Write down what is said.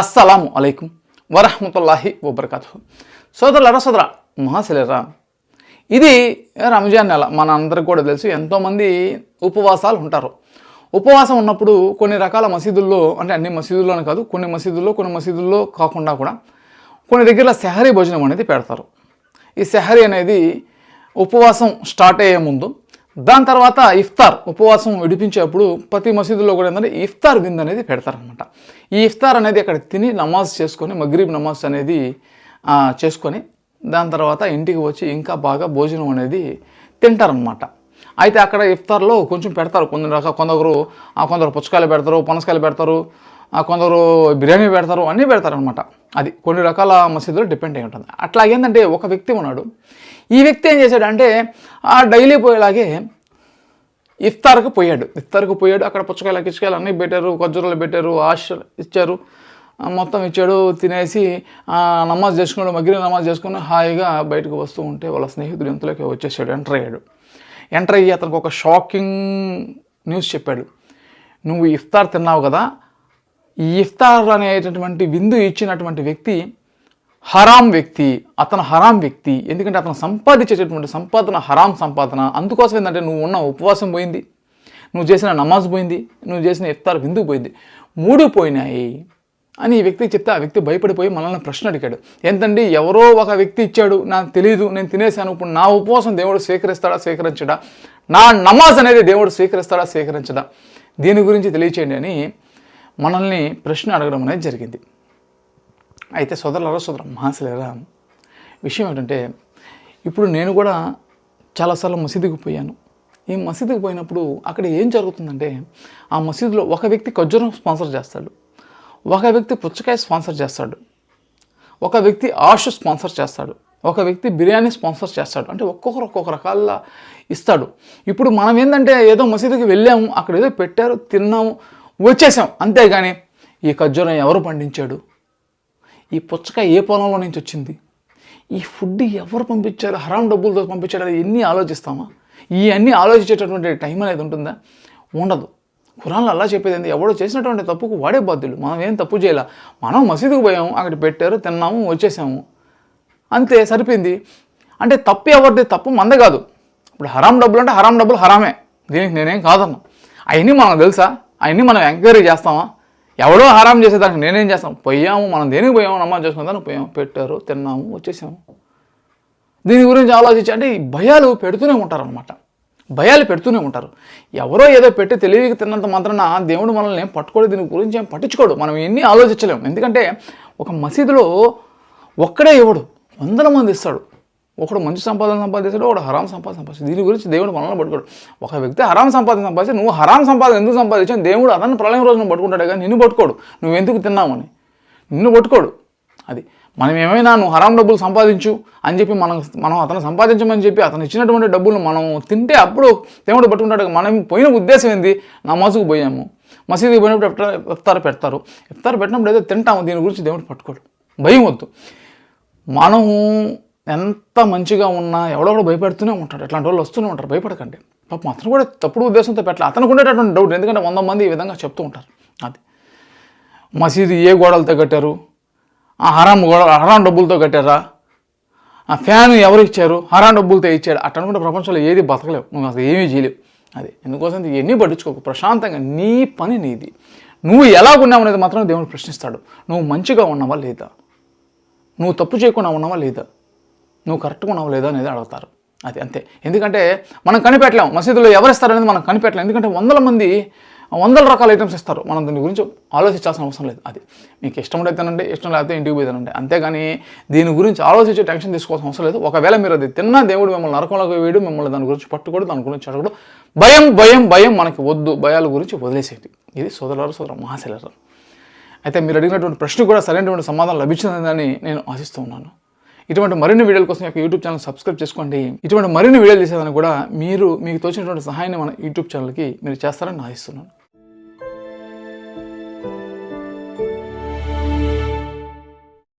అస్సలాము అలైకుం వరహమతుల్లాహి వబర్కతు సోదరులరా సోదర మహాశిలరా ఇది రంజాన్ నెల. మన అందరికి కూడా తెలుసు ఎంతోమంది ఉపవాసాలు ఉంటారు. ఉపవాసం ఉన్నప్పుడు కొన్ని రకాల మసీదుల్లో అంటే అన్ని మసీదుల్లోనే కాదు కొన్ని మసీదుల్లో కొన్ని మసీదుల్లో కాకుండా కూడా కొన్ని దగ్గర సెహరీ భోజనం అనేది పెడతారు. ఈ సెహరీ అనేది ఉపవాసం స్టార్ట్ అయ్యే ముందు దాని తర్వాత ఇఫ్తార్ ఉపవాసం విడిపించేప్పుడు ప్రతి మసీదులో కూడా ఏంటంటే ఇఫ్తార్ విందు అనేది పెడతారనమాట ఈ ఇఫ్తార్ అనేది అక్కడ తిని నమాజ్ చేసుకొని మగ్రీబ్ నమాజ్ అనేది చేసుకొని దాని తర్వాత ఇంటికి వచ్చి ఇంకా బాగా భోజనం అనేది తింటారనమాట అయితే అక్కడ ఇఫ్తార్లో కొంచెం పెడతారు కొన్ని రకాల కొందరు కొందరు పుచ్చకాయలు పెడతారు పనసకాయలు పెడతారు ఆ, కొందరు బిర్యానీ పెడతారు అన్నీ పెడతారనమాట అది కొన్ని రకాల మసీదులో డిపెండ్ అయి ఉంటుంది. అట్లా ఏంటంటే ఒక వ్యక్తి ఉన్నాడు ఈ వ్యక్తి ఏం చేశాడంటే ఆ డైలీ పోయేలాగే ఇఫ్తార్కు పోయాడు. ఇఫ్తార్కు పోయాడు అక్కడ పుచ్చకాయలు కిచ్చకాయలు అన్నీ పెట్టారు ఖర్జూరాలు పెట్టారు ఆశ ఇచ్చారు. మొత్తం ఇచ్చాడు తినేసి నమాజ్ చేసుకున్నాడు మగ్గిరి నమాజ్ చేసుకుని హాయిగా బయటకు వస్తూ ఉంటే వాళ్ళ స్నేహితుడు ఇంతలోకి వచ్చేసాడు ఎంటర్ అయ్యాడు. ఎంటర్ అయ్యి అతనికి ఒక షాకింగ్ న్యూస్ చెప్పాడు. నువ్వు ఇఫ్తార్ తిన్నావు కదా? ఈ ఇఫ్తార్ అనేటటువంటి విందు ఇచ్చినటువంటి వ్యక్తి హరాం వ్యక్తి అతను హరాం వ్యక్తి. ఎందుకంటే అతను సంపాదించేటటువంటి సంపాదన హరాం సంపాదన. అందుకోసం ఏంటంటే నువ్వు ఉన్న ఉపవాసం పోయింది. నువ్వు చేసిన నమాజ్ పోయింది. నువ్వు చేసిన ఇఫ్తార్ విందు పోయింది. మూడు పోయినాయి అని ఈ వ్యక్తికి చెప్తే ఆ వ్యక్తి భయపడిపోయి మనల్ని ప్రశ్న అడిగాడు. ఏంటండి ఎవరో ఒక వ్యక్తి ఇచ్చాడు. నాకు తెలియదు నేను తినేశాను. ఇప్పుడు నా ఉపవాసం దేవుడు స్వీకరిస్తాడా స్వీకరించడా? నా నమాజ్ అనేది దేవుడు స్వీకరిస్తాడా స్వీకరించడా? దీని గురించి తెలియచేయండి అని మనల్ని ప్రశ్న అడగడం అనేది జరిగింది. అయితే సోదరులారా సోదర మహాశలేరా విషయం ఏంటంటే ఇప్పుడు నేను కూడా చాలాసార్లు మసీదుకి పోయాను. ఈ మసీదుకి పోయినప్పుడు అక్కడ ఏం జరుగుతుందంటే ఆ మసీదులో ఒక వ్యక్తి ఖర్జూరం స్పాన్సర్ చేస్తాడు. ఒక వ్యక్తి పుచ్చకాయ స్పాన్సర్ చేస్తాడు. ఒక వ్యక్తి ఆష్ స్పాన్సర్ చేస్తాడు. ఒక వ్యక్తి బిర్యానీ స్పాన్సర్ చేస్తాడు. అంటే ఒక్కొక్కరు ఒక్కొక్క రకాల ఇస్తాడు. ఇప్పుడు మనం ఏంటంటే ఏదో మసీదుకి వెళ్ళాము అక్కడ ఏదో పెట్టారు తిన్నాము వచ్చేసాం. అంతేగాని ఈ ఖర్జూరం ఎవరు పండించాడు? ఈ పుచ్చకాయ ఏ పొలంలో నుంచి వచ్చింది? ఈ ఫుడ్ ఎవరు పంపించారు? హరాం డబ్బులతో పంపించారు? అది ఎన్ని ఆలోచిస్తామా? ఇవన్నీ ఆలోచించేటటువంటి టైం అనేది ఉంటుందా? ఉండదు. ఖురాన్లో అలా చెప్పేది ఏంది? ఎవడో చేసినటువంటి తప్పుకు వాడే బాధ్యులు. మనం ఏం తప్పు చేయాల? మనం మసీదుకు పోయాము అక్కడ పెట్టారు తిన్నాము వచ్చేసాము. అంతే సరిపోయింది. అంటే తప్పు ఎవరిది? తప్పు మంద కాదు. ఇప్పుడు హరాం డబ్బులు అంటే హరాం డబ్బులు హరామే. దీనికి నేనేం కాదన్నా. అవన్నీ మనకు తెలుసా? అవన్నీ మనం ఎంక్వైరీ చేస్తామా? ఎవడో హరాం చేసేదానికి నేనేం చేస్తాం పోయాము మనం దేనికి పోయాము? నమాజ్ చేసుకుందాం పోయాము. పెట్టారు తిన్నాము వచ్చేసాము. దీని గురించి ఆలోచించి అంటే ఈ భయాలు పెడుతూనే ఉంటారనమాట భయాలు పెడుతూనే ఉంటారు. ఎవరో ఏదో పెట్టి తెలివికి తిన్నంత మాత్రాన దేవుడు మనల్ని ఏం పట్టుకోడు దీని గురించి ఏం పట్టించుకోడు. మనం ఎన్ని ఆలోచించలేము. ఎందుకంటే ఒక మసీదులో ఒక్కడే ఇవ్వడు వందల మంది ఇస్తాడు. ఒకడు మంచి సంపాదన సంపాదిస్తాడు ఒకడు హరాం సంపాదన సంపాదిస్తాడు. దీని గురించి దేవుడు మనల్ని పట్టుకోడు. ఒక వ్యక్తి హరాం సంపాదన సంపాదిస్తే నువ్వు హరాం సంపాదన ఎందుకు సంపాదించావు? దేవుడు అతను ప్రళయం రోజున పట్టుకుంటాడు కానీ నిన్ను పట్టుకోడు. నువ్వు ఎందుకు తిన్నామని నిన్ను పట్టుకోడు. అది మనం ఏమైనా నువ్వు హరాం డబ్బులు సంపాదించు అని చెప్పి మనం మనం అతను సంపాదించమని చెప్పి అతను ఇచ్చినటువంటి డబ్బులు మనం తింటే అప్పుడు దేవుడు పట్టుకుంటాడు. మనం పోయిన ఉద్దేశం ఏంది? నమాజుకు పోయాము. మసీదుకి పోయినప్పుడు ఇఫ్తార్ ఇఫ్తార్ పెడతారు. ఇఫ్తార్ పెట్టినప్పుడు ఏదో తింటాము. దీని గురించి దేవుడు పట్టుకోడు. భయం వద్దు. మనం ఎంత మంచిగా ఉన్నా ఎవడో భయపెడుతూనే ఉంటాడు. ఇట్లాంటి వాళ్ళు వస్తూనే ఉంటారు. భయపడకండి. పాపం అతను కూడా తప్పుడు ఉద్దేశంతో పెట్టాలి. అతనికి ఉండేటటువంటి డౌట్ ఎందుకంటే వంద మంది ఈ విధంగా చెప్తూ ఉంటారు. అది. మసీదు ఏ గోడలతో కట్టారు? ఆ హరాం గోడ హరాం డబ్బులతో కట్టారా? ఆ ఫ్యాన్ ఎవరు ఇచ్చారు? హరాం డబ్బులతో ఇచ్చాడు. అట్ట అనుకుంటే ప్రపంచంలో ఏది బతకలేవు. నువ్వు అసలు ఏమీ చేయలేవు. అది. ఎందుకోసం? ఇవన్నీ పట్టించుకోకు. ప్రశాంతంగా నీ పని నీది. నువ్వు ఎలా ఉన్నావు అనేది మాత్రం దేవుడు ప్రశ్నిస్తాడు. నువ్వు మంచిగా ఉన్నావా లేదా? నువ్వు తప్పు చేయకుండా ఉన్నావా లేదా? నువ్వు కరెక్ట్గా ఉన్నావు లేదా అనేది అడుగుతారు. అది అంతే. ఎందుకంటే మనం కనిపెట్టలేం. మసీదులో ఎవరు ఇస్తారనేది మనం కనిపెట్టలేం. ఎందుకంటే వందల మంది వందల రకాల ఐటమ్స్ ఇస్తారు. మనం దాని గురించి ఆలోచించాల్సిన అవసరం లేదు. అది మీకు ఇష్టం ఉంటే తినండి ఇష్టం లేకపోతే ఇంటికి పోయి తినండి. అంతేగాని దీని గురించి ఆలోచించే టెన్షన్ తీసుకోవాల్సిన అవసరం లేదు. ఒకవేళ మీరు అది తిన్నా దేవుడు మిమ్మల్ని నరకంలోకి వేయడు మిమ్మల్ని దాని గురించి పట్టుకోడు దాని గురించి అడగడు. భయం భయం భయం మనకి వద్దు. భయాల గురించి వదిలేసేది ఇది సోదరులారు సోదర మహాశిలరు. అయితే మీరు అడిగినటువంటి ప్రశ్న కూడా సరైనటువంటి సమాధానం లభించిందని నేను ఆశిస్తూ ఉన్నాను. ఇటువంటి మరిన్ని వీడియోల కోసం యొక్క యూట్యూబ్ ఛానల్ సబ్స్క్రైబ్ చేసుకోండి. ఇటువంటి మరిన్ని వీడియోలు చేసేదాన్ని కూడా మీరు మీకు తోచినటువంటి సహాయాన్ని మన యూట్యూబ్ ఛానల్కి మీరు చేస్తారని ఆశిస్తున్నాను.